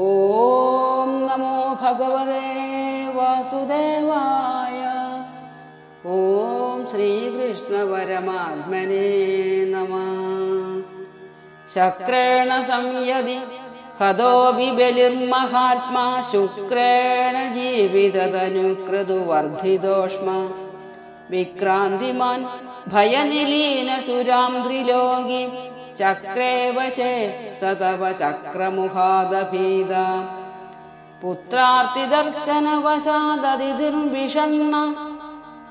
ॐ नमो भगवते वासुदेवाय। ॐ श्रीकृष्णपरमात्मने नमः। शक्रेण संयदि हतोऽपि बलिर्महात्मा शुक्रेण जीविततनुकृतुवर्धितोष्म विक्रान्तिमान् भयनिलीनसुरां त्रिलोकी चक्रे वशे स तव चक्रमुखादभीदा पुत्रार्तिदर्शनवशाददिर्विषण्ण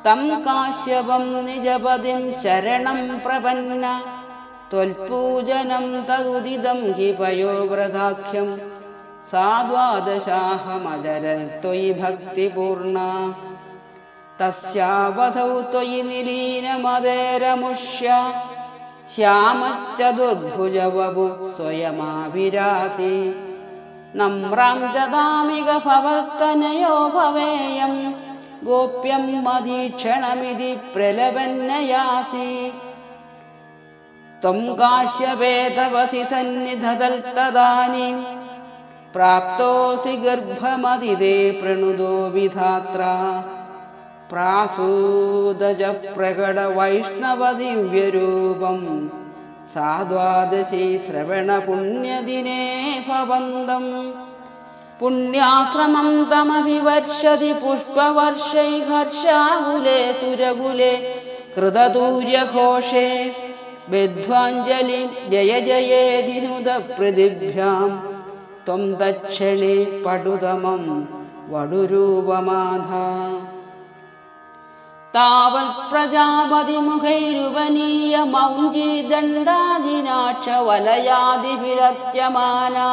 तं काश्यपं निजपदिं शरणं प्रपन्न। त्वल्पूजनं तदुदिदं हि पयोव्रताख्यं। सा द्वादशाहमजरन् त्वयि भक्तिपूर्णा। तस्यावधौ त्वयि निलीनमदेरमुष्य श्यामच्चतुर्भुजवपु स्वयमाभिरासि। नम्रां च दामिगभवर्तनयो भवेयं। गोप्यं मदीक्षणमिति प्रलपन्नयासि त्वं काश्यपे तवसि सन्निधतल्तदानीं प्राप्तोऽसि गर्भमदिदे प्रणुदो विधात्रा प्रासूदज प्रकटवैष्णवदिव्यरूपं सा द्वादशी श्रवणपुण्यदिने भवन्तम् पुण्याश्रमं तमभिवर्षति पुष्पवर्षै हर्षाकुले सुरकुले कृतदूर्यघोषे विध्वाञ्जलि जय जयेदिनुदपृथिभ्यां त्वं दक्षिणे पटुतमं वडुरूपमाधा तावत्प्रजापतिमुखैरुवनीयमौञ्जीदण्डाजिनाक्षवलयादिभिरत्यमाना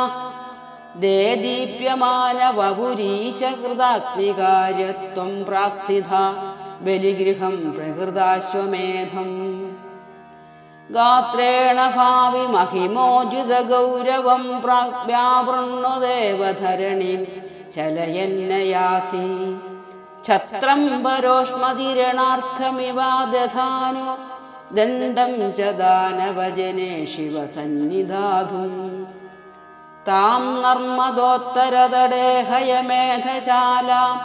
देदीप्यमानवपुरीशकृताग्निकार्यत्वं प्रास्थिता बलिगृहं प्रकृताश्वमेधम् गात्रेण भावि महिमोजितगौरवं प्राग्व्यावृण्णुदेवधरणिं चलयन्नयासि छत्रं परोष्मदिरणार्थमिवा दधानु च दानवजने शिवसन्निधातुम्। तां नर्मदोत्तरतडे हयमेधशालाम्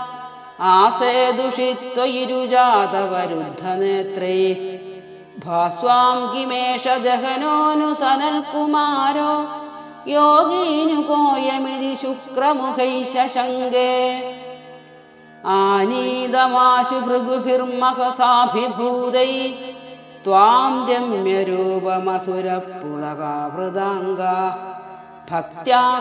आसेदुषित्वयिरुजातवरुद्धनेत्रैः भास्वां किमेष जगनोऽनुसनल्कुमारो योगीनुकोयमिति शुक्रमुखैः शशङ्गे आनीदमाशु भृगुभिर्मकसाभिभूतै त्वां रम्यरूपमसुरः पुलकावृदाङ्गा भक्त्या